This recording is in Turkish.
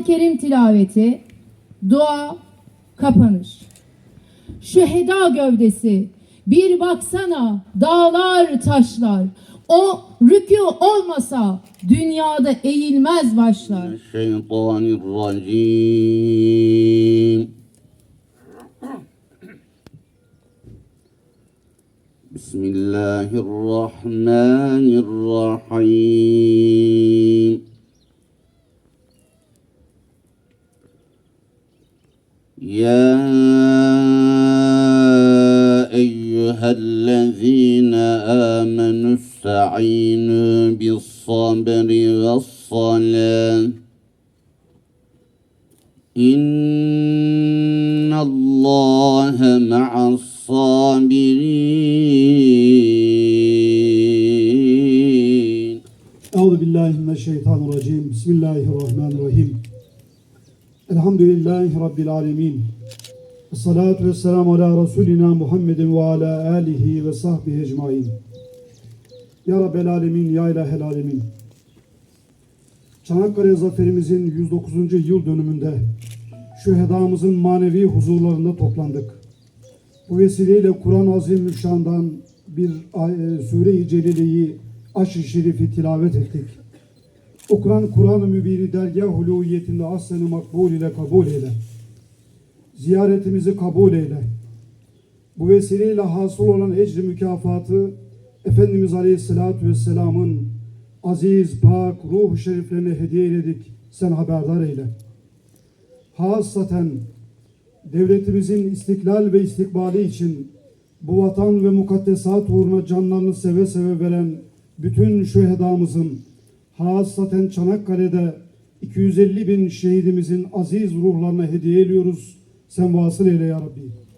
Kur'an-ı Kerim tilaveti, dua, kapanış. Şüheda gövdesi, bir baksana dağlar taşlar. O rükû olmasa dünyada eğilmez başlar. Şeytanirracim. Bismillahirrahmanirrahim. يا أيها الذين آمنوا استعينوا بالصبر والصلاة إن الله مع الصابرين Euzu billahi mineşşeytanirracim. Bismillahirrahmanirrahim. Elhamdülillahi rabbil alamin. Essalatu vesselamu ala Resulina Muhammedin ve ala alihi ve sahbihi ecmaîn. Ya Rabbel alemin, ya ilahel alemin. Çanakkale zaferimizin 109. yıl dönümünde şühedamızın manevi huzurlarında toplandık. Bu vesileyle Kur'an-ı Azimüşşan'dan bir ay- sure-i celileyi aş-ı şerifi tilavet ettik. Okuran Kur'an-ı Mübin'i dergah huluyetinde aslen makbul ile kabul eyle. Ziyaretimizi kabul eyle. Bu vesileyle hasıl olan ecri mükafatı Efendimiz Aleyhisselatü Vesselam'ın aziz, pak, ruh şeriflerine hediye eyledik. Sen haberdar eyle. Hasaten devletimizin istiklal ve istikbali için bu vatan ve mukaddesat uğruna canlarını seve seve veren bütün şühedamızın hasaten Çanakkale'de 250 bin şehidimizin aziz ruhlarına hediye ediyoruz. Sen vasıl eyle ya Rabbi.